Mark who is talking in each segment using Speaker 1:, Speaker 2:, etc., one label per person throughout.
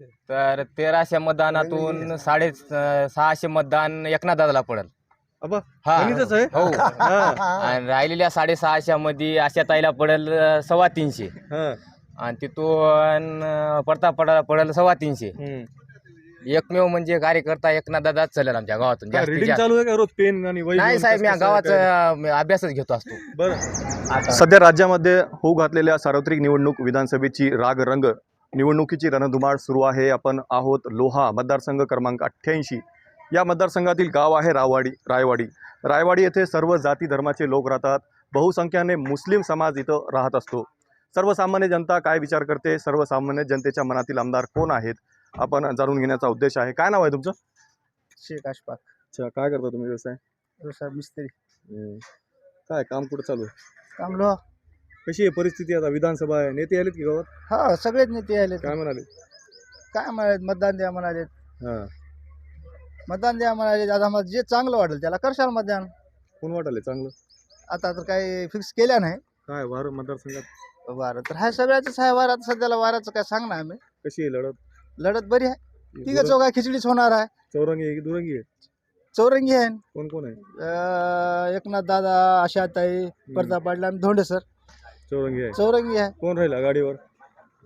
Speaker 1: तर तेराशे मतदानातून साडे सहाशे मतदान एकनाथ दादाला पडेल.
Speaker 2: अबा
Speaker 1: हा.
Speaker 2: गणितच आहे?
Speaker 1: हो.
Speaker 2: हा.
Speaker 1: आणि राहिलेल्या साडेसहाशे मध्ये आशा ताईला पडेल अं, सव्वा तीनशे.
Speaker 2: हा.
Speaker 1: आणि तिथून अं, प्रताप पडायला पडेल सव्वा तीनशे.
Speaker 2: हम्म.
Speaker 1: एकमेव म्हणजे कार्यकर्ता एकनाथ दादाच चालेल आमच्या गावातून.
Speaker 2: काय
Speaker 1: जास्तीत
Speaker 2: रीडिंग
Speaker 1: जास्त.
Speaker 2: चालू आहे का रोज पेन आणि वही
Speaker 1: नाही
Speaker 2: घेऊन
Speaker 1: साहेब मी
Speaker 2: कसं- कसं काय?
Speaker 1: गावाचा अं, अभ्यासच घेतो असतो.
Speaker 2: बरं. सध्या राज्यामध्ये होऊ घातलेल्या सार्वत्रिक निवडणूक विधानसभेची राग रंग निवडणुकीची रणधुमाळ सुरू आहे. आपण आहोत लोहा मतदारसंघ क्रमांक अठ्ठ्याऐंशी. या मतदारसंघातील गाव आहे रावाडी रायवाडी. रायवाडी येथे सर्व जाती धर्माचे लोक राहतात. बहुसंख्याने मुस्लिम समाज इथं राहत असतो. सर्वसामान्य जनता काय विचार करते? सर्वसामान्य जनतेच्या मनातील आमदार कोण आहेत? आपण जाणून घेण्याचा उद्देश आहे. काय नाव आहे तुमचं?
Speaker 3: शेख अशफाक
Speaker 2: अच्छा काय करता तुम्ही व्यवसाय?
Speaker 3: व्यवसाय मिस्त्री.
Speaker 2: काय काम कुठं चालू आहे?
Speaker 3: कामलो
Speaker 2: कशी आहे परिस्थिती आता? विधानसभा आहे नेते आलेत की गावात?
Speaker 3: हा सगळेच नेते आले
Speaker 2: काय म्हणाले?
Speaker 3: काय म्हणाले मतदान द्या म्हणाले
Speaker 2: हां.
Speaker 3: मतदान द्या म्हणाले आता मग जे चांगलं वाटेल त्याला करशाल मतदान.
Speaker 2: कोण वाटाले चांगलं?
Speaker 3: आता तर काही फिक्स केल्या नाही.
Speaker 2: काय वार मतदारसंघात?
Speaker 3: वारं तर हा सगळ्याच आहे. वारात सध्याला वाराचं काय सांगणार आम्ही.
Speaker 2: कशी आहे लढत?
Speaker 3: लढत बरी आहे. तिघं चौघा खिचडीच होणार आहे.
Speaker 2: चौरंगी आहे की दुरंगी आहे?
Speaker 3: चौरंगी आहे.
Speaker 2: कोण कोण आहे?
Speaker 3: अं, एकनाथ दादा आशाताई प्रताप पाटील आणि धोंडे सर.
Speaker 2: चौरंगी आहे.
Speaker 3: चौरंगी आहे.
Speaker 2: कोण राहील आघाडीवर?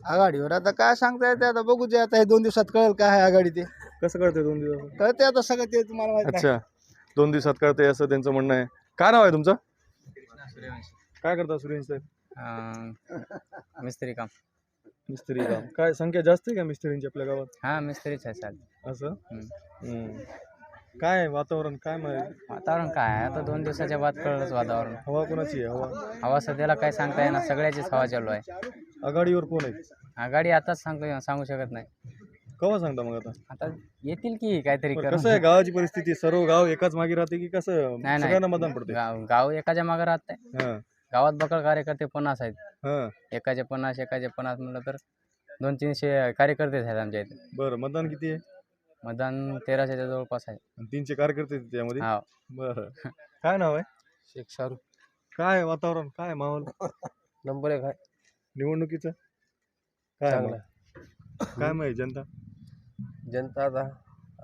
Speaker 3: आघाडीवर. आता काय सांगता येते? आता बघू जे आता हे दोन दिवसात कळेल काय आहे आघाडी ते.
Speaker 2: कसं कळते दोन दिवस
Speaker 3: कळते आता सगळं ते तुम्हाला माहीत.
Speaker 2: अच्छा. दोन दिवसात कळते असं त्यांचं म्हणणं आहे. काय नाव आहे तुमचं? काय करता सुरेश साहेब?
Speaker 1: मिस्त्री काम.
Speaker 2: मिस्त्री काम. काय संख्या जास्त आहे का मिस्त्रींची आपल्या गावात?
Speaker 1: हा मिस्त्रीच आहे साहेब.
Speaker 2: असं?
Speaker 1: हम्म.
Speaker 2: हम्म. काय वातावरण काय माहिती?
Speaker 1: वातावरण काय आहे? आता दोन दिवसाच्या बाद कळलंच वातावरण.
Speaker 2: हवा कोणाची आहे? हवा.
Speaker 1: हवा सध्याला काय सांगता येणार? सगळ्याचीच हवा चालू आहे.
Speaker 2: आघाडीवर कोण आहे?
Speaker 1: आघाडी आताच सांगतो सांगू शकत नाही.
Speaker 2: केव्हा सांगता मग आता?
Speaker 1: आता येतील की काहीतरी
Speaker 2: बरं. कसं आहे गावाची परिस्थिती? सर्व गाव एकाच मागे राहते की कसं?
Speaker 1: नाही.
Speaker 2: सगळ्यांना मतदान पडते
Speaker 1: गाव गाव एकाच्या मागे राहत नाही.
Speaker 2: हा.
Speaker 1: गावात बकळ कार्यकर्ते पन्नास आहेत.
Speaker 2: हा.
Speaker 1: एकाचे पन्नास एकाचे पन्नास म्हणलं तर दोन तीनशे कार्यकर्तेच आहेत आमच्या इथे.
Speaker 2: बरं मतदान किती आहे?
Speaker 1: मतदान तेराशेच्या जवळपास आहे.
Speaker 2: आणि तीनशे कार्यकर्ते आहेत त्यामध्ये
Speaker 1: हा
Speaker 2: बरं. काय नाव आहे?
Speaker 1: शेख शाहरुख.
Speaker 2: काय आहे वातावरण? काय आहे माहोल?
Speaker 1: नंबर एक आहे.
Speaker 2: निवडणुकीचं? काय आहे मग? काय माहिती जनता?
Speaker 1: जनता आता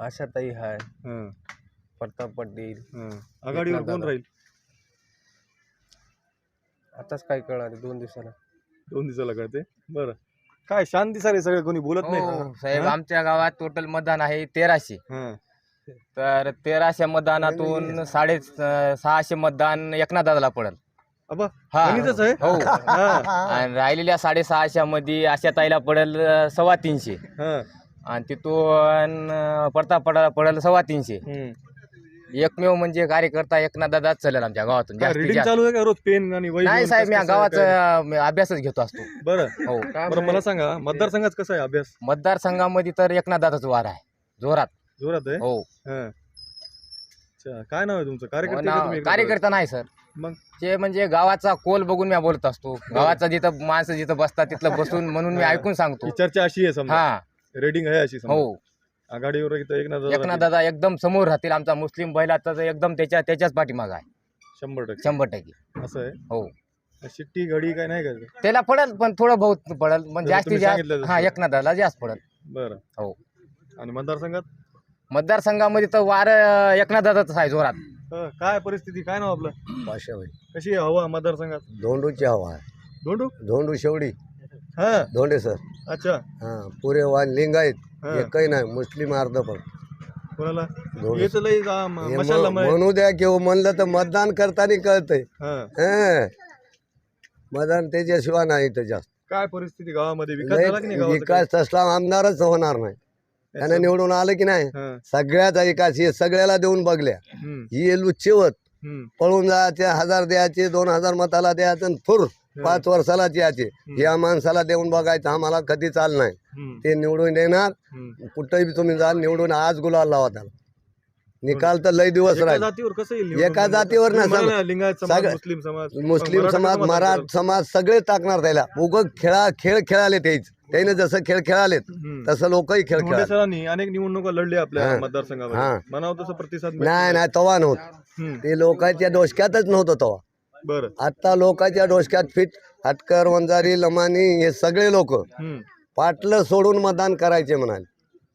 Speaker 1: आशाताई आहे
Speaker 2: हां.
Speaker 1: प्रताप पाटील.
Speaker 2: हां. आघाडीवर कोण
Speaker 1: दादा.
Speaker 2: राहील?
Speaker 1: आताच काय कळालं दोन दिवसाला.
Speaker 2: दोन दिवसाला कळते बरं. काय शांती सारे सगळे कोणी बोलत नाही
Speaker 1: हो, साहेब
Speaker 2: हा?
Speaker 1: आमच्या गावात टोटल मतदान आहे तेराशे.
Speaker 2: हां.
Speaker 1: तर तेराशे मतदानातून साडे अं, सहाशे मतदान एकनाथ दादाला पडेल.
Speaker 2: अबा
Speaker 1: हा.
Speaker 2: गणितच आहे?
Speaker 1: हो.
Speaker 2: हां.
Speaker 1: आणि राहिलेल्या साडेसहाशे मध्ये आशा ताईला पडेल अं, सव्वा तीनशे.
Speaker 2: हां.
Speaker 1: आणि तिथून अं, प्रताप पडायला पडेल सव्वा तीनशे.
Speaker 2: हम्म.
Speaker 1: एकमेव म्हणजे कार्यकर्ता एकनाथ दादाच चालेल आमच्या गावातून
Speaker 2: काय
Speaker 1: जास्तीत
Speaker 2: रीडिंग
Speaker 1: जास्त.
Speaker 2: चालू आहे का रोज? पेन आणि वही
Speaker 1: नाही
Speaker 2: घेऊन
Speaker 1: साहेब मी
Speaker 2: कसं- कसं काय?
Speaker 1: गावाचा अभ्यासच घेतो असतो.
Speaker 2: बरं.
Speaker 1: हो.
Speaker 2: बरं मला सांगा मतदारसंघात कसा आहे अभ्यास?
Speaker 1: मतदारसंघामध्ये तर एकनाथ दादाच वार आहे जोरात.
Speaker 2: जोरात आहे?
Speaker 1: हो.
Speaker 2: हां. अच्छा काय नाव आहे तुमचं?
Speaker 1: हो
Speaker 2: कार्यकर्ते
Speaker 1: ना,
Speaker 2: का तुम्ही एकत्र
Speaker 1: कार्यकर्ता नाही सर.
Speaker 2: मग?
Speaker 1: ते म्हणजे गावाचा कोल बघून मी बोलत असतो. गावाचा जिथं माणसं जिथं बसतात तिथलं बसून म्हणून मी
Speaker 2: हा.
Speaker 1: ऐकून सांगतो.
Speaker 2: ही चर्चा अशी आहे समजा.
Speaker 1: हा.
Speaker 2: रेडिंग आहे अशी समजा.
Speaker 1: हो.
Speaker 2: आघाडीवर इथं एकनाथ दादा
Speaker 1: एकनाथ. दादा एकदम समोर राहतील. आमचा मुस्लिम बैला तर एकदम त्याच्या त्याच्याच पाठीमाग आहे.
Speaker 2: शंभर टक्के.
Speaker 1: शंभर टक्के.
Speaker 2: असं आहे?
Speaker 1: हो.
Speaker 2: शिट्टी घडी काय नाही का?
Speaker 1: त्याला पडल पण थोडं बहुत पडल. पण
Speaker 2: जसं
Speaker 1: जास्तीत
Speaker 2: तुम्ही
Speaker 1: जास्त
Speaker 2: सांगितलं
Speaker 1: हा
Speaker 2: तसं.
Speaker 1: एकनाथ दादा जास्त पडल.
Speaker 2: बरं.
Speaker 1: हो.
Speaker 2: आणि मतदारसंघात?
Speaker 1: मतदारसंघामध्ये तर वार एकनाथ दादाच आहे जोरात.
Speaker 2: काय परिस्थिती? काय नाव आपलं?
Speaker 4: पाशाबाई
Speaker 2: कशी आहे हवा मतदारसंघात?
Speaker 4: धोंडूची हवा आहे.
Speaker 2: धोंडू?
Speaker 4: धोंडू शेवडी.
Speaker 2: हा.
Speaker 4: धोंडे सर.
Speaker 2: अच्छा.
Speaker 4: हां पुरे वान लिंगायत. एकही नाही मुस्लिम अर्ध पण.
Speaker 2: कोणाला?
Speaker 4: धोंडे
Speaker 2: येत लई जा- म-
Speaker 4: हे
Speaker 2: मशालला
Speaker 4: म-
Speaker 2: मय.
Speaker 4: म्हणू द्या किंवा म्हणलं तर मतदान करताना कळतंय.
Speaker 2: हं.
Speaker 4: हं. मतदान त्याच्याशिवाय नाही तर जास्त.
Speaker 2: काय परिस्थिती गावामध्ये? विकास झाला की
Speaker 4: लय
Speaker 2: नाही गावाचा
Speaker 4: विकास तसला आमदारच होणार नाही? त्यानं निवडून आलं की नाही?
Speaker 2: हं,
Speaker 4: सगळ्याचा विकास हे सगळ्याला देऊन बघल्या.
Speaker 2: हं,
Speaker 4: ही लुच्चेवत
Speaker 2: हं.
Speaker 4: पळून जायचे हजार द्यायचे दोन हजार मताला द्यायचं आणि फुर पाच वर्षालाच यायचे. या माणसाला देऊन बघायचं आम्हाला कधी चाल नाही ते निवडून येणार
Speaker 2: हं.
Speaker 4: कुठेही तुम्ही जाल निवडून आज गुलाल लावा त्याला. निकाल तर लय दिवस राहील? एका जातीवर नाही,
Speaker 2: मुस्लिम समाज
Speaker 4: मुस्लिम
Speaker 2: मराठा
Speaker 4: समाज
Speaker 2: समाज
Speaker 4: मराठ समाज सगळे टाकणार त्याला. उग खेळा खेळ खेळाले तेच. त्याने जसं खेळ खेळालेत. तसं लोकही खेळ खेळाले.
Speaker 2: सरांनी अनेक निवडणुका लढल्या आपल्या प्रतिसाद
Speaker 4: नाही नाही. तवा नव्हत. ते लोकांच्या डोसक्यातच नव्हतं तवा.
Speaker 2: बरं.
Speaker 4: आता लोकांच्या डोसक्यात फिट हटकर वंजारी लमानी हे सगळे लोक
Speaker 2: हं,
Speaker 4: पाटलं सोडून मतदान करायचे म्हणाले.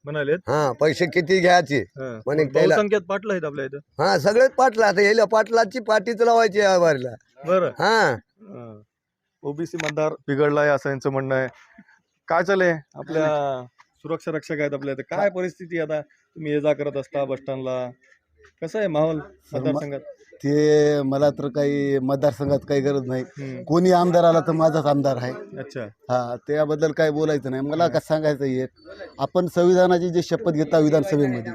Speaker 2: म्हणालेत?
Speaker 4: हा पैसे किती घ्यायचे. म्हणे त्याला
Speaker 2: बहुसंख्यात पाटलं आहेत आपल्या इथं.
Speaker 4: हा सगळेच पाटला आता यायला पाटलाची पाठीच लावायची या वारीला
Speaker 2: बरं.
Speaker 4: हा.
Speaker 2: ओबीसी मतदार बिघडलाय असं यांचं म्हणणं आहे. काय चालय आपल्या सुरक्षा रक्षक आहेत आपल्या इथे. काय परिस्थिती आता? तुम्ही ये जा करत असता बस स्टँडला कसं आहे माहोल मतदारसंघात?
Speaker 3: ते मला तर काही मतदारसंघात काही गरज नाही. कोणी आमदार आला तर माझाच आमदार आहे.
Speaker 2: अच्छा.
Speaker 3: हा त्याबद्दल काय बोलायचं नाही. मला काय सांगायचं एक आपण संविधानाची जी शपथ घेता विधानसभेमध्ये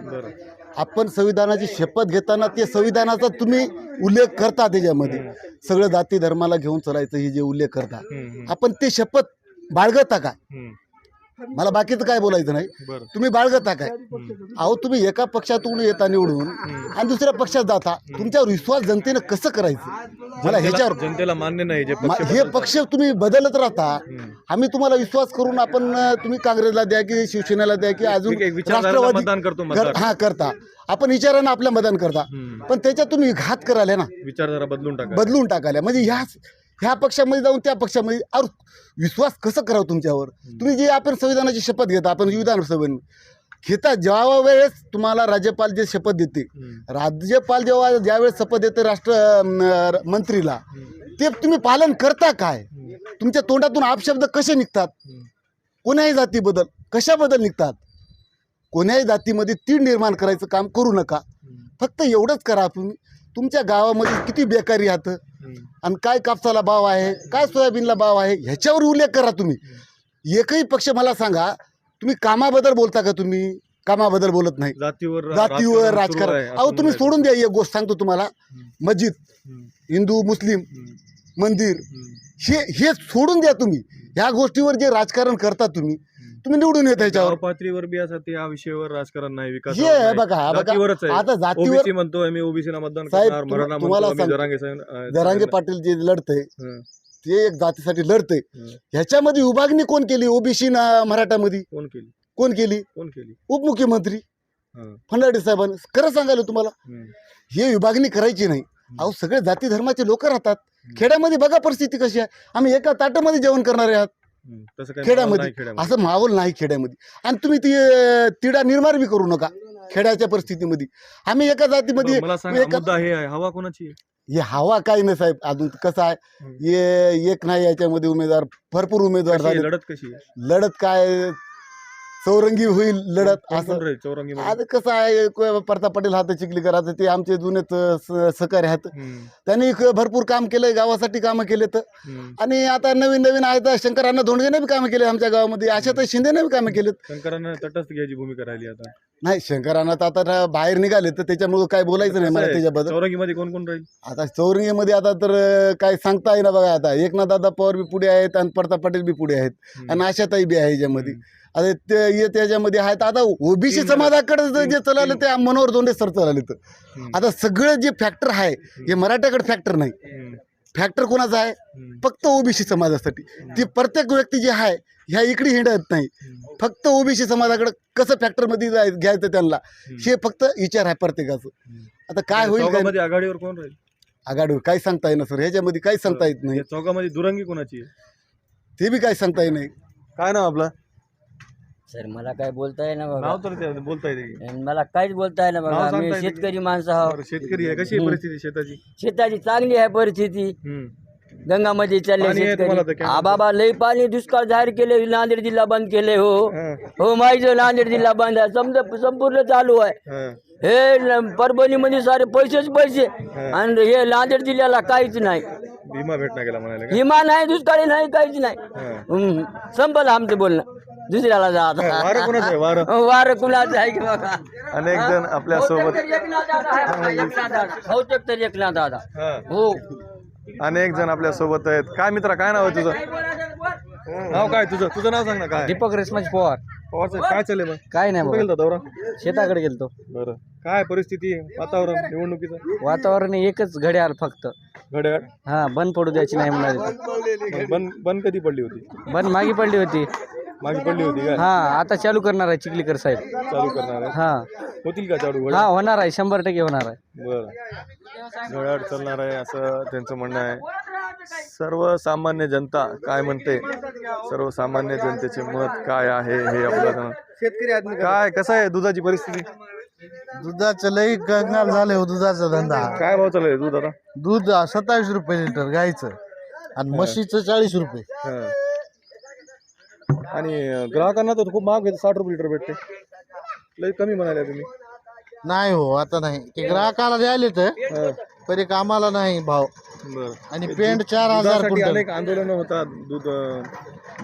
Speaker 3: आपण संविधानाची शपथ घेताना ते संविधानाचा तुम्ही उल्लेख करता त्याच्यामध्ये. सगळं जाती धर्माला घेऊन चालायचं हे जे उल्लेख करता. आपण ते शपथ बाळगता
Speaker 2: हम्म.
Speaker 3: मला बाकीचं काय बोलायचं नाही. तुम्ही बाळगता काय? अहो तुम्ही एका पक्षातून येता निवडून आणि दुसऱ्या पक्षात जाता तुमच्यावर विश्वास जनतेनं कसं करायचं? मला ह्याच्यावर
Speaker 2: जनतेला मान्य नाही जे
Speaker 3: मा-
Speaker 2: पक्ष
Speaker 3: हे. पक्ष तुम्ही बदलत राहता. आम्ही तुम्हाला विश्वास करून आपण तुम्ही काँग्रेसला द्या की शिवसेनेला द्या की अजून
Speaker 2: मतदार.
Speaker 3: हा करता. आपण विचारानं आपल्या मतदान करता. पण त्याच्यात तुम्ही घात कराले ना.
Speaker 2: विचारधारा बदलून टाका.
Speaker 3: बदलून टाकाल्या म्हणजे ह्या ह्या पक्षामध्ये जाऊन त्या पक्षामध्ये अरे विश्वास कसं करावं तुमच्यावर? तुम्ही जे आपण संविधानाची शपथ घेता आपण विधानसभेने घेता जेव्हा वेळेस तुम्हाला राज्यपाल जे शपथ देते. राज्यपाल जेव्हा ज्यावेळेस शपथ देते राष्ट्र मंत्रीला ते तुम्ही पालन करता काय? तुमच्या तोंडातून अपशब्द कसे निघतात? कोण्याही जातीबद्दल कशाबद्दल निघतात? कोण्याही जातीमध्ये तीड निर्माण करायचं काम करू नका. फक्त एवढंच करा तुम्ही. तुमच्या गावामध्ये किती बेकारी आहात. आणि काय कापसाला भाव आहे काय सोयाबीनला भाव आहे ह्याच्यावर उल्लेख करा तुम्ही एकही पक्ष मला सांगा तुम्ही कामाबद्दल बोलता का तुम्ही कामाबद्दल बोलत नाही
Speaker 2: जातीवर
Speaker 3: जातीवर राजकारण अहो तुम्ही. सोडून द्या एक गोष्ट सांगतो तुम्हाला मस्जिद. हिंदू मुस्लिम. मंदिर. हे हे सोडून द्या तुम्ही ह्या गोष्टीवर जे राजकारण करता तुम्ही तुम्ही निवडून येत
Speaker 2: गाव
Speaker 3: ह्याच्यावर
Speaker 2: पातळीवर बी असं ते या विषयावर राजकारण नाही विकास
Speaker 3: हे बघा बघा.
Speaker 2: जातीवरच आहे.
Speaker 3: आता जातीवर
Speaker 2: ओबीसी म्हणतोय मी ओबीसी ला मतदान
Speaker 3: साहेब,
Speaker 2: करणार
Speaker 3: तुम-
Speaker 2: मराठा
Speaker 3: तुम्हाला
Speaker 2: म्हणतो मी
Speaker 3: सांग-
Speaker 2: जरांगे साहेब- अं,
Speaker 3: जरांगे
Speaker 2: साहेब-
Speaker 3: पाटील जे लढतंय
Speaker 2: हं.
Speaker 3: ते एक जातीसाठी लढतंय.
Speaker 2: हं.
Speaker 3: ह्याच्यामध्ये विभागणी कोण केली? ओबीसी ना मराठामध्ये?
Speaker 2: कोण केली?
Speaker 3: कोण केली?
Speaker 2: कोण केली?
Speaker 3: उपमुख्यमंत्री?
Speaker 2: हं.
Speaker 3: फडणवीस साहेबांनी. खरं सांगायला तुम्हाला
Speaker 2: हं.
Speaker 3: हे विभागणी करायची नाही. अहो सगळे जाती धर्माचे लोक राहतात. खेड्यामध्ये बघा परिस्थिती कशी आहे. आम्ही एका ताटामध्ये जेवण करणारे आहात.
Speaker 2: तसं काही
Speaker 3: खेड्यामध्ये.
Speaker 2: नाही खेड्यामध्ये.
Speaker 3: असं माहोल नाही खेड्यामध्ये. आणि तुम्ही ती अं, तिडा निर्माण बी करू नका खेड्याच्या परिस्थितीमध्ये. आम्ही एका जातीमध्ये
Speaker 2: बरं, मला सांगा
Speaker 3: एका-
Speaker 2: मुद्दा हे आहे. हवा कोणाची आहे?
Speaker 3: हे हवा काही नाही साहेब. अजून कसं आहे?
Speaker 2: हं.
Speaker 3: हे एक नाही याच्यामध्ये उमेदवार भरपूर उमेदवार
Speaker 2: कशी आहे?
Speaker 3: झाले.
Speaker 2: लढत कशी आहे?
Speaker 3: लढत काय चौरंगी होईल लढत
Speaker 2: कोण
Speaker 3: असं? आता कसं आहे को- प्रताप पाटील हात चिखलीकराचं ते आमचे जुनेच स- सहकारी आहेत. त्यांनी क- भरपूर काम केलंय गावासाठी कामं केलेत. आणि आता नवीन नवीन आहेत शंकरांना धोंडगेने बी कामं केले आमच्या गावामध्ये आशाताई शिंदेने बी कामं केलेत.
Speaker 2: शंकरांना तटस्थ घ्यायची भूमिका राहिली आता.
Speaker 3: नाही शंकरांना तर आता ना बाहेर निघाले तर त्याच्यामुळे काय बोलायचं नाही मला
Speaker 2: आहे?
Speaker 3: त्याच्याबद्दल.
Speaker 2: चौरंगीमध्ये कोण कोण राहील?
Speaker 3: आता चौरंगीमध्ये आता तर अं, काय सांगता येईना बघा आता. एकनाथ दादा पवार बी पुढे आहेत आणि प्रताप पाटील बी पुढे आहेत. आणि आशाताई बी आहे याच्यामध्ये. आता ते हे त्याच्यामध्ये आहेत. आता ओबीसी समाजाकडे जे चाललं ते मनोहर दोंडे सर चालले तर
Speaker 2: हं.
Speaker 3: आता सगळं जे फॅक्टर आहे हे मराठ्याकडे फॅक्टर नाही.
Speaker 2: हं.
Speaker 3: फॅक्टर कोणाचा आहे?
Speaker 2: हं.
Speaker 3: फक्त ओबीसी समाजासाठी. ती प्रत्येक व्यक्ती जी आहे ह्या इकडे हिंडत नाही. फक्त ओबीसी समाजाकडे कसं फॅक्टरमध्ये जाय घ्यायचं त्यांना? हे फक्त विचार आहे प्रत्येकाचं. आता काय होईल काय?
Speaker 2: चौघामध्ये आघाडीवर कोण राहील?
Speaker 3: आघाडीवर काही सांगता येणार सर ह्याच्यामध्ये काही सांगता येत नाही.
Speaker 2: या चौघामध्ये दुरंगी कोणाची आहे?
Speaker 3: ते बी काही सांगता येत नाही
Speaker 2: काय नाव आपलं?
Speaker 5: सर मला काय बोलता येईना बघा
Speaker 2: नाव तर ते बोलता येते
Speaker 5: आणि मला काहीच बोलता येईना
Speaker 2: नाव
Speaker 5: बघा मी शेतकरी माणसं आहो
Speaker 2: बरं, शेतकरी आहे. कशी आहे परिस्थिती शेताची?
Speaker 5: शेताची चांगली आहे परिस्थिती.
Speaker 2: हं.
Speaker 5: गंगामध्ये चालले
Speaker 2: पाणी आहे तुम्हाला तर
Speaker 5: शेतकरी
Speaker 2: कॅनलचं?
Speaker 5: हा बाबा लई पाणी दुष्काळ जाहीर केले नांदेड जिल्हा बंद केले हो.
Speaker 2: हं.
Speaker 5: हो माहिती नांदेड जिल्हा बंद आहे. समजा संपूर्ण चालू आहे.
Speaker 2: हं.
Speaker 5: हे न- परभणीमध्ये सारे पैसेच पैसे. आणि हे नांदेड जिल्ह्याला काहीच नाही.
Speaker 2: भीमा भेटना गेला म्हणायला का?
Speaker 5: हिमा नाही दुष्काळी नाही काहीच नाही.
Speaker 2: हं.
Speaker 5: हम्म. संपलं आमचं बोलणं. दुसऱ्याला जा आता.
Speaker 2: वारं कोणाचं आहे वारं.
Speaker 5: वारं कुणाचं आहे की बघा
Speaker 2: अनेक जण आपल्यासोबत
Speaker 5: बहुतेक तर दादा.
Speaker 2: हं.
Speaker 5: हो.
Speaker 2: अनेक जण आपल्यासोबत आहेत. काय मित्रा काय नाव आहे तुझं? नाव काय तुझं? तुझं नाव सांग ना काय?
Speaker 6: दीपक रेशमाज पवार.
Speaker 2: पवार साहेब, काय चालेल मग?
Speaker 6: काय नाही
Speaker 2: कुठे
Speaker 6: बघा.
Speaker 2: गेलता दौरा?
Speaker 6: शेताकडे गेलतो.
Speaker 2: बरं. काय परिस्थिती आहे? वातावरण निवडणुकीचं?
Speaker 6: वातावरण एकच घड्याळ फक्त.
Speaker 2: घड्याळ?
Speaker 6: हा बंद पडू द्यायची नाही म्हणाले.
Speaker 2: बंद बंद कधी पडली होती?
Speaker 6: बंद मागे पडली होती.
Speaker 2: मागे पडली होती
Speaker 6: हा आता चालू करणार आहे चिखलीकर साहेब.
Speaker 2: चालू करणार आहे?
Speaker 6: हा.
Speaker 2: होतील का चालू
Speaker 6: हा होणार आहे. शंभर टक्के होणार आहे.
Speaker 2: बरं. घड्याळ चालणार आहे असं त्यांचं म्हणणं आहे. सर्वसामान्य जनता काय म्हणते? सर्वसामान्य जनतेचे मत काय आहे हे आपल्याला शेतकरी काय कसं आहे दुधाची परिस्थिती?
Speaker 7: दुधाचं लई कंगाल झाले हो दुधाचा धंदा.
Speaker 2: काय भाव चालू आहे दूध आता?
Speaker 7: दूध सत्तावीस रुपये लिटर गाईचं. आणि म्हशीचं चाळीस रुपये.
Speaker 2: हं. आणि ग्राहकांना तर खूप महाग साठ रुपये लिटर भेटते. लई कमी म्हणाले तुम्ही.
Speaker 7: नाही हो आता नाही. ते ग्राहकाला द्यायला तर. तरी कामाला नाही भाव.
Speaker 2: बरं.
Speaker 7: आणि पेंट चार हजार
Speaker 2: दुधासाठी
Speaker 7: क्विंटल.
Speaker 2: अनेक आंदोलनं होतात दूध अं,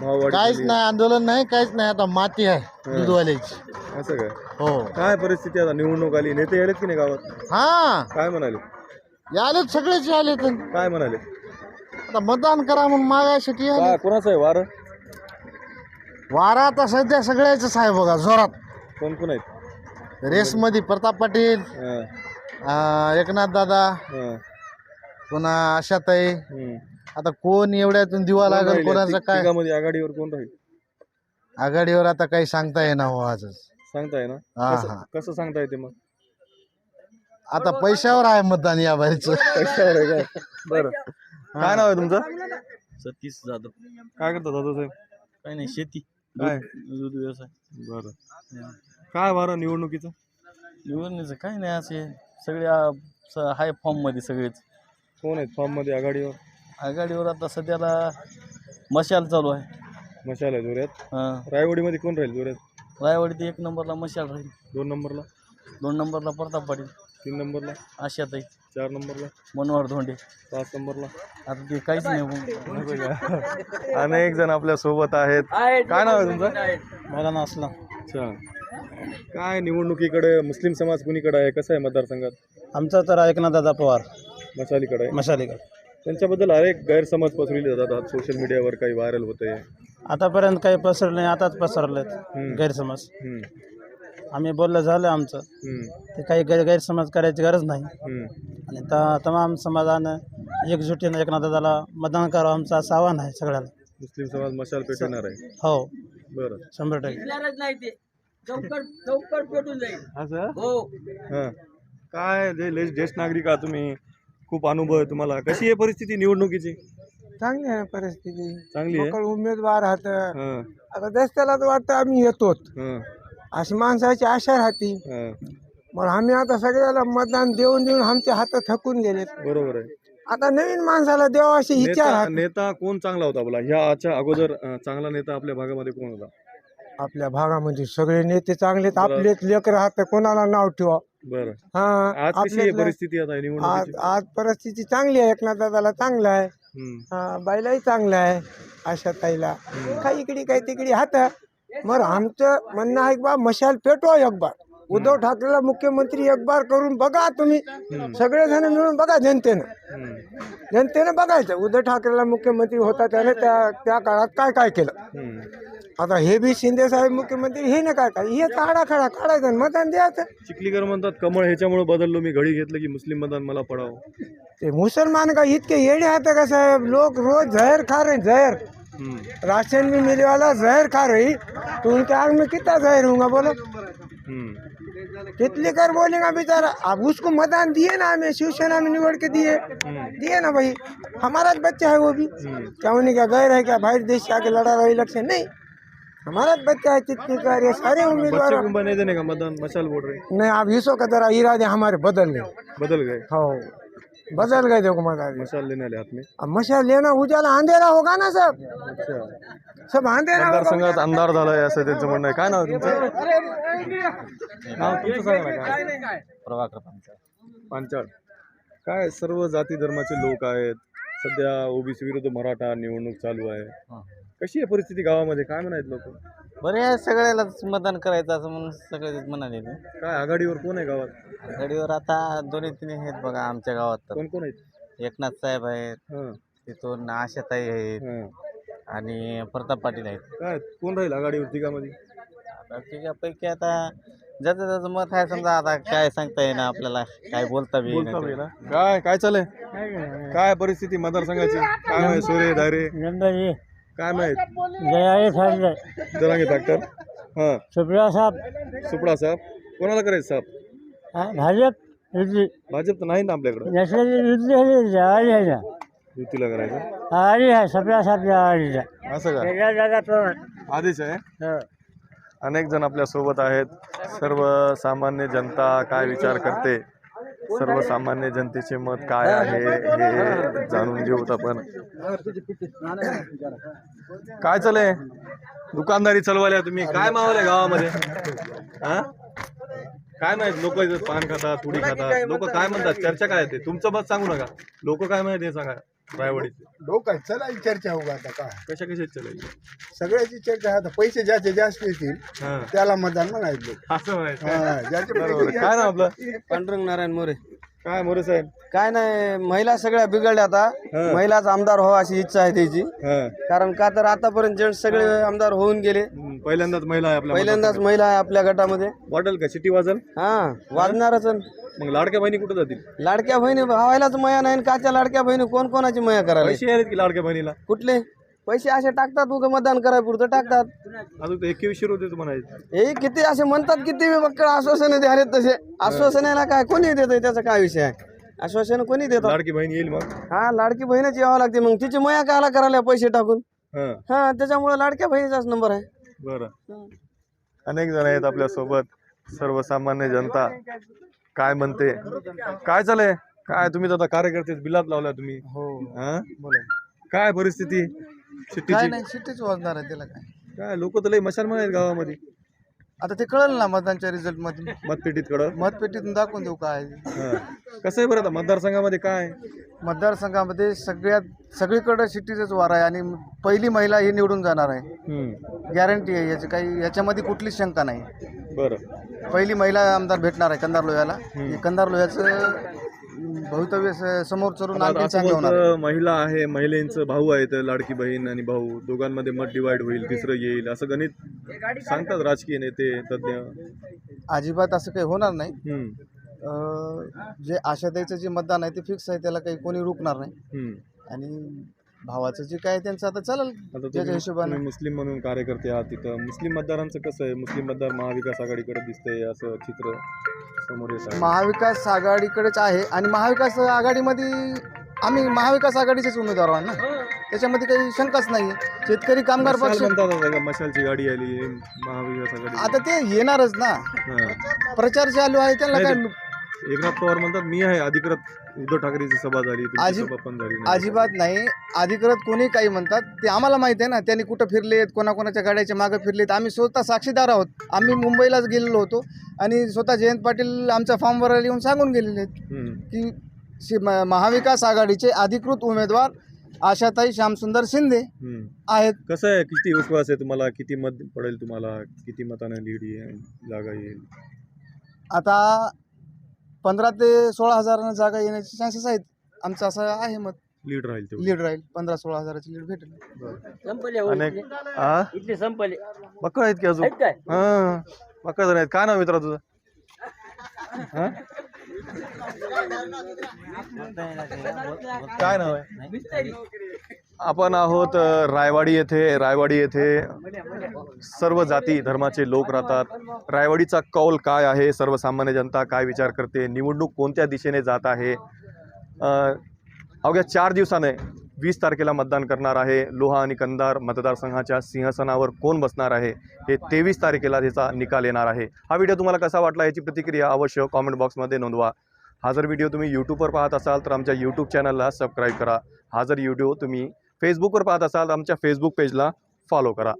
Speaker 2: भाववाढी
Speaker 7: काहीच. नाही आंदोलन नाही काहीच नाही. आता माती आहे दूधवाल्याची.
Speaker 2: असं काय
Speaker 7: हो.
Speaker 2: काय परिस्थिती आता? निवडणूक आली नेते आलेत की नाही गावात?
Speaker 7: हा.
Speaker 2: काय म्हणाले?
Speaker 7: यालेत सगळेच आलेत
Speaker 2: काय म्हणाले?
Speaker 7: आता मतदान करा म्हणून मागायसाठी आले.
Speaker 2: काय कोणाचं आहे वारं?
Speaker 7: वारा आता सध्या सगळ्याच आहे बघा जोरात.
Speaker 2: कोण कोण आहेत?
Speaker 7: रेसमध्ये प्रताप पाटील
Speaker 2: हं,
Speaker 7: अं, एकनाथ दादा
Speaker 2: हं,
Speaker 7: पुन्हा आशाताई.
Speaker 2: हं.
Speaker 7: आता कोण एवढ्यातून दिवा
Speaker 2: कोण
Speaker 7: लागेल
Speaker 2: राहिले?
Speaker 7: कोणाचं
Speaker 2: तिघ-
Speaker 7: काय?
Speaker 2: तिघामध्ये आघाडीवर कोण राहील?
Speaker 7: आघाडीवर आता काही सांगता येणार हो आजच.
Speaker 2: सांगताय ना
Speaker 7: हा
Speaker 2: कसं-
Speaker 7: हा.
Speaker 2: कसं सांगता येते मग?
Speaker 7: आता पैशावर आहे मतदान या बारीचं.
Speaker 2: कशावर आहे काय? बरं. काय नाव आहे तुमचं?
Speaker 6: सतीश जाधव.
Speaker 2: काय करता दादा साहेब
Speaker 6: काही नाही शेती.
Speaker 2: काय?
Speaker 6: दूध व्यवसाय
Speaker 2: बरं. काय वारं निवडणुकीचं?
Speaker 6: निवडणीचं काही नाही असे सगळे आ, स- हाय फॉर्ममध्ये सगळेच.
Speaker 2: कोण आहेत फॉर्ममध्ये आघाडीवर?
Speaker 6: आघाडीवर आता सध्याला मशाल चालू आहे.
Speaker 2: मशाल आहे जोऱ्यात
Speaker 6: हां.
Speaker 2: रायवाडीमध्ये कोण राहील जोऱ्यात
Speaker 6: रायवाडीत एक नंबरला मशाल राहील.
Speaker 2: दोन नंबरला?
Speaker 6: दोन नंबरला प्रताप पाटील.
Speaker 2: तीन नंबरला?
Speaker 6: आशाताई.
Speaker 2: चार नंबरला.
Speaker 6: मनोहर धोंडे.
Speaker 2: पाच नंबरला.
Speaker 6: आता ते काहीच नाही?
Speaker 2: अनेक जण आपल्यासोबत आहेत. काय नाव आहे तुमचं?
Speaker 8: मला नसला
Speaker 2: अच्छा. काय निवडणुकीकडे मुस्लिम समाज कुणीकडे आहे? कसं आहे मतदारसंघात?
Speaker 8: आमचा तर ऐकना दादा पवार.
Speaker 2: मशालीकडे आहे.
Speaker 8: मशालीकर
Speaker 2: त्यांच्याबद्दल अनेक गैरसमज पसरवले जातात. सोशल मीडियावर काही व्हायरल होते
Speaker 8: आतापर्यंत काही पसरले नाही आताच पसरलेत. गैरसमज. आम्ही बोललं झालं आमचं. ते काही गैर गैरसमज करायची गरज नाही. आणि त तमाम समाजानं एकजुटीनं एकनाथ दादाला मतदान करावं आमचं असं आव्हान आहे सगळ्याला.
Speaker 2: मुस्लिम समाज मशाल पेटवणार आहे.
Speaker 8: हो.
Speaker 2: बरं.
Speaker 8: शंभर टक्के.
Speaker 5: दिसणारच नाही ते. चौकट चौकट पेटून जाईल.
Speaker 2: असं?
Speaker 5: हो.
Speaker 2: हां. काय जे ले- ज्येष्ठ नागरिक आहात तुम्ही खूप अनुभव आहे तुम्हाला. कशी आहे परिस्थिती निवडणुकीची?
Speaker 9: चांगली आहे परिस्थिती.
Speaker 2: चांगली आहे?
Speaker 9: उमेदवार आहात
Speaker 2: हां.
Speaker 9: आता रस्त्याला तर वाटतं आम्ही येतोच.
Speaker 2: हां.
Speaker 9: अशी माणसाची आशा राहते. मग आम्ही आता सगळ्याला मतदान देऊन देऊन आमचे हात थकून गेलेत.
Speaker 2: बरोबर आहे.
Speaker 9: आता नवीन माणसाला देवा अशी इच्छा
Speaker 2: नेता
Speaker 9: राहते.
Speaker 2: नेता कोण चांगला होता बोला? ह्या आजच्या अगोदर अं, चांगला नेता आपल्या भागामध्ये कोण होता?
Speaker 9: आपल्या भागामध्ये सगळे नेते चांगलेत आपलेच लेकर राहत कोणाला नाव ठेवा.
Speaker 2: बरं.
Speaker 9: हा
Speaker 2: आज कशी आहे परिस्थिती आता
Speaker 9: आज
Speaker 2: निवडणुकीची.
Speaker 9: आज परिस्थिती चांगली आहे. एकनाथ दादाला चांगलं आहे.
Speaker 2: हम्म.
Speaker 9: हा बाईलाही चांगलं आहे. आशा ताईला. काही इकडे काही तिकडे हात मग आमचं म्हणणं आहे की बा मशाल पेटवा एक बार उद्धव ठाकरेला मुख्यमंत्री एक बार करून बघा तुम्ही. सगळेजण मिळून बघा जनतेनं. जनतेनं बघायचं. उद्धव ठाकरेला मुख्यमंत्री होता त्याने त्या त्या काळात काय काय केलं. आता हे बी शिंदे साहेब मुख्यमंत्री हे ना काय काय? हे आडाखाडा काढायचं आणि मतदान द्यायचं.
Speaker 2: चिखलीकर म्हणतात कमळ ह्याच्यामुळे बदललो मी घडी घेतलं की मुस्लिम मतदान मला पडावं.
Speaker 9: ते मुसलमान का इतके येडे आहेत का साहेब? लोग रोज जहर खा जहर.
Speaker 2: हम्म.
Speaker 9: राशन भी मिले वाला जहर खा रही तो उनके आग में कितना जहर होगा बोलो?
Speaker 2: हम्म.
Speaker 9: कितने कर बोलेगा बेचारा? अब उसको मतदान दिए ना हमें शिवसेना में निवड़ के दिए। दिए ना भाई। हमारा बच्चा है वो भी। क्या उन्हें क्या गैर है क्या? भाई देश से आके लड़ा रहा इलेक्शन? नहीं। हमारा बच्चा है कितने कर ये सारे उम्मीदवार
Speaker 2: बने देने का मतदान मशाल बोल रहे
Speaker 9: नहीं अब इसो का जरा इरादे हमारे बदल गए।
Speaker 2: बदल गए?
Speaker 9: हो। बदल गए देखो मतदान
Speaker 2: मशाल लेने आले हाथ में.
Speaker 9: अब मशाल लेना उजाला अंधेरा होगा ना सब
Speaker 2: अच्छा.
Speaker 9: सब अंधेरा होगा
Speaker 2: मतदारसंघात अंधार झालाय असं त्यांचं म्हणणं आहे. काय नाव आहे तुमचं? नाव तुमचं सांगा ना काय?
Speaker 6: प्रभाकर पंचायत
Speaker 2: पांचाळ. काय सर्व जाती धर्माचे लोक आहेत. सध्या ओबीसी विरुद्ध मराठा निवडणूक चालू आहे. कशी आहे परिस्थिती गावामध्ये? काय म्हणायत लोक?
Speaker 8: बरे आहे सगळ्यालाच मतदान करायचं असं म्हणून सगळे म्हणाले
Speaker 2: काय आघाडीवर कोण आहे गावात?
Speaker 8: आघाडीवर आता दोन्ही तिन्ही आहेत बघा आमच्या गावात तर.
Speaker 2: कोण कोण आहेत?
Speaker 8: एकनाथ साहेब आहेत
Speaker 2: हां.
Speaker 8: तिथून आशाताई आहेत
Speaker 2: हां.
Speaker 8: आणि प्रताप पाटील आहेत.
Speaker 2: काय कोण राहील आघाडीवर तिघामध्ये?
Speaker 8: आता त्याच्यापैकी आता ज्याचं त्याचं मत आहे समजा आता काय सांगता येईना आपल्याला काय बोलता बी
Speaker 2: बोलता
Speaker 8: येईना
Speaker 2: बी ना काय काय चालय काय परिस्थिती मतदारसंघाची? काय माहीत सोरे धारे? काय माहीत? जरांगे फॅक्टर हां.
Speaker 9: सुप्रिया साहब.
Speaker 2: सुपडा साहेब. कोणाला करायचं साहेब
Speaker 9: भाजप
Speaker 2: भाजप तर नाही ना आपल्याकडं?
Speaker 9: युती
Speaker 2: युतीला करायचं?
Speaker 6: आली आहे सगळ्या आली आहे
Speaker 2: असं का?
Speaker 6: वेगळ्या जागात
Speaker 2: आधीच आहे? अनेक जण आपल्यासोबत आहेत. सर्व सामान्य जनता काय विचार करते? सर्वसामान्य जनतेचे मत काय आहे? हे जाणून घेऊत आपण. काय चालय दुकानदारी चालवायला तुम्ही? काय मावले गावामध्ये? हा? काय माहीत लोक इथं पान खातात पुडी खातात. लोक काय म्हणतात? चर्चा काय आहे ते? तुमचं मत सांगू नका. लोक काय म्हणत हे सांगा रायवाडीचे.
Speaker 3: लोक चला चर्चा होऊ आता काय?
Speaker 2: कशा कशाची चालायची
Speaker 3: सगळ्याची चर्चा आता. पैसे ज्याचे जास्त येतील
Speaker 2: हा.
Speaker 3: त्याला मतदान म्हणायचं
Speaker 2: असं
Speaker 3: हा, ज्याचे
Speaker 2: बरोबर.
Speaker 3: पैसे
Speaker 2: काय ना आपलं?
Speaker 10: पांडुरंग नारायण मोरे.
Speaker 2: काय मोरे साहेब?
Speaker 10: काय नाही महिला सगळ्या बिघडल्या आता. महिलाच आमदार व्हावा अशी इच्छा आहे त्याची. कारण का तर आतापर्यंत जेंट्स सगळे आमदार होऊन गेले.
Speaker 2: पहिल्यांदाच महिला आहे आपल्या
Speaker 10: पहिल्यांदाच महिला आहे आपल्या गटामध्ये.
Speaker 2: वाटेल का? सिटी वाजल?
Speaker 10: हा वाजणारच
Speaker 2: मग लाडक्या बहिणी कुठे जातील?
Speaker 10: लाडक्या बहिणी व्हायलाच मया नाही काच्या लाडक्या बहिणी कोण कोणाची मया करायला?
Speaker 2: लाडक्या बहिणीला?
Speaker 10: कुठले? पैसे असे टाकतात उगा मतदान कराय पुरतं टाकतात.
Speaker 2: अजून एकवीसशे रुपये म्हणायचं.
Speaker 10: हे किती असे म्हणतात किती बक्कळ आश्वासने द्याले तसे. आश्वासनेला काय कोणी देत त्याचा काय विषय? आहे आश्वासन कोणी देतात?
Speaker 2: लाडकी बहीण येईल मग?
Speaker 10: हा लाडकी बहिणीच यावं लागते मग. तिची मया कायला करायला पैसे टाकून.
Speaker 2: हा.
Speaker 10: हा त्याच्यामुळे लाडक्या बहिणीचाच नंबर आहे.
Speaker 2: बरं. अनेक जण आहेत आपल्यासोबत सर्वसामान्य जनता काय म्हणते? काय चालय काय तुम्ही तर आता कार्यकर्ते बिलात लावला तुम्ही.
Speaker 11: हो.
Speaker 2: हा?
Speaker 11: बोला.
Speaker 2: काय परिस्थिती?
Speaker 11: काय नाही सिटीच वाजणार आहे त्याला काय.
Speaker 2: काय लोक तर लय मशाल आहेत गावामध्ये.
Speaker 11: आता ते कळलं ना मतदानच्या रिझल्टमध्ये
Speaker 2: मतपेटीत कडं
Speaker 11: मतपेटीतून दाखवून देऊ काय
Speaker 2: हा. कसं आहे बरं आता मतदारसंघामध्ये काय
Speaker 11: मतदारसंघामध्ये सगळ्यात सगळीकडे सिटीचंच वार आहे आणि पहिली महिला ही निवडून जाणार आहे.
Speaker 2: हम्म.
Speaker 11: गॅरंटी आहे याची काही याच्यामध्ये कुठलीच शंका नाही.
Speaker 2: बरं.
Speaker 11: पहिली महिला आमदार भेटणार आहे कंधार लोह्याला. हे कंधार लोह्याचं भवितव्य स- समोर चरून आणखी चांगलं होणार. आहे.
Speaker 2: महिला आहे महिलेंचं भाऊ आहेत लाडकी बहीण आणि भाऊ. दोघांमध्ये मत डिवाइड होईल तिसरं येईल असं गणित सांगतात राजकीय नेते तज्ज्ञ.
Speaker 11: अजिबात असं काही होणार नाही.
Speaker 2: हम्म,
Speaker 11: अं, जे आशाताईचं जे मतदान आहे ते फिक्स आहे त्याला काही कोणी रोखणार नाही.
Speaker 2: हम्म.
Speaker 11: आणि भावाचं जे काय त्यांचं आता चालेल
Speaker 2: आता
Speaker 11: त्याच्या
Speaker 2: तुम्ही
Speaker 11: हिशोबाने.
Speaker 2: तुम्ही मुस्लिम म्हणून कार्यकर्ते आहात तिथं. मुस्लिम मतदारांचं कसं आहे? मुस्लिम मतदार महाविकास आघाडीकडे दिसतंय असं चित्र समोर येत आहे.
Speaker 11: महाविकास आघाडीकडेच आहे आणि महाविकास आघाडीमध्ये आम्ही महाविकास आघाडीचेच उमेदवार आहोत ना? त्याच्यामध्ये काही शंकाच नाही शेतकरी कामगार
Speaker 2: मशाल
Speaker 11: पक्ष
Speaker 2: म्हणतात आता का? मशालची गाडी आली महाविकास आघाडी.
Speaker 11: आता ते येणारच ना.
Speaker 2: हा.
Speaker 11: प्रचार चालू आहे त्यांना काय
Speaker 2: एकनाथ पवार म्हणतात मी आहे अधिकृत. उद्धव ठाकरेची सभा झाली तुमची
Speaker 11: अजिब-
Speaker 2: सभा पण झाली नाही.
Speaker 11: अजिबात नाही. अधिकृत कोणी काही म्हणतात ते आम्हाला माहिती आहे ना त्यांनी कुठं फिरलेत कोणाकोणाच्या गाड्याच्या मागे फिरलेत आम्ही स्वतः साक्षीदार आहोत. आम्ही मुंबईलाच गेलेलो होतो आणि स्वतः जयंत पाटील आमच्या फॉर्मवर येऊन सांगून गेलेले आहेत
Speaker 2: हम्म.
Speaker 11: की शि- म- महाविकास आघाडीचे अधिकृत उमेदवार आशाताई श्यामसुंदर शिंदे
Speaker 2: हम्म.
Speaker 11: आहेत.
Speaker 2: कसं आहे किती विश्वास आहे तुम्हाला? किती मत पडेल तुम्हाला? किती मताने लीड येईल जागा येईल?
Speaker 11: आता पंधरा ते सोळा हजारानं जागा येण्याचे चान्सेस आहेत. आमचं असं आहे मत.
Speaker 2: लीड राहील तेवढी.
Speaker 11: लीड राहील. पंधरा सोळा हजाराची लीड भेटेल.
Speaker 5: संपले हो
Speaker 2: अनेक
Speaker 5: इथले.
Speaker 2: हा
Speaker 5: इथले संपले.
Speaker 2: बकळ आहेत की अजून?
Speaker 5: आहेत काय?
Speaker 2: हा. बकळ जण आहेत. काय नाव मित्रा तुझं? हा? काय नाव आहे? आपण आहोत रायवाडी येथे रायवाडी येथे सर्व जाती धर्माचे लोक राहतात. रायवाडीचा कौल काय आहे? सर्वसामान्य जनता काय विचार करते? निवडणूक कोणत्या दिशेने जात आहे? अवघ्या चार दिवसाने वीस तारखेला मतदान करणार आहे. लोहा आणि कंधार मतदारसंघाच्या सिंहासनावर कोण बसणार आहे? हे तेवीस तारखेला त्याचा निकाल येणार आहे. हा व्हिडिओ तुम्हाला कसा वाटला याची प्रतिक्रिया अवश्य कॉमेंट बॉक्समध्ये नोंदवा. हा जर व्हिडिओ तुम्ही यूट्यूबवर पाहत असाल तर आमच्या यूट्यूब चॅनलला सबस्क्राईब करा. हा जर व्हिडिओ तुम्ही फेसबुकवर पाहत असाल तर आमच्या फेसबुक पेजला फॉलो करा.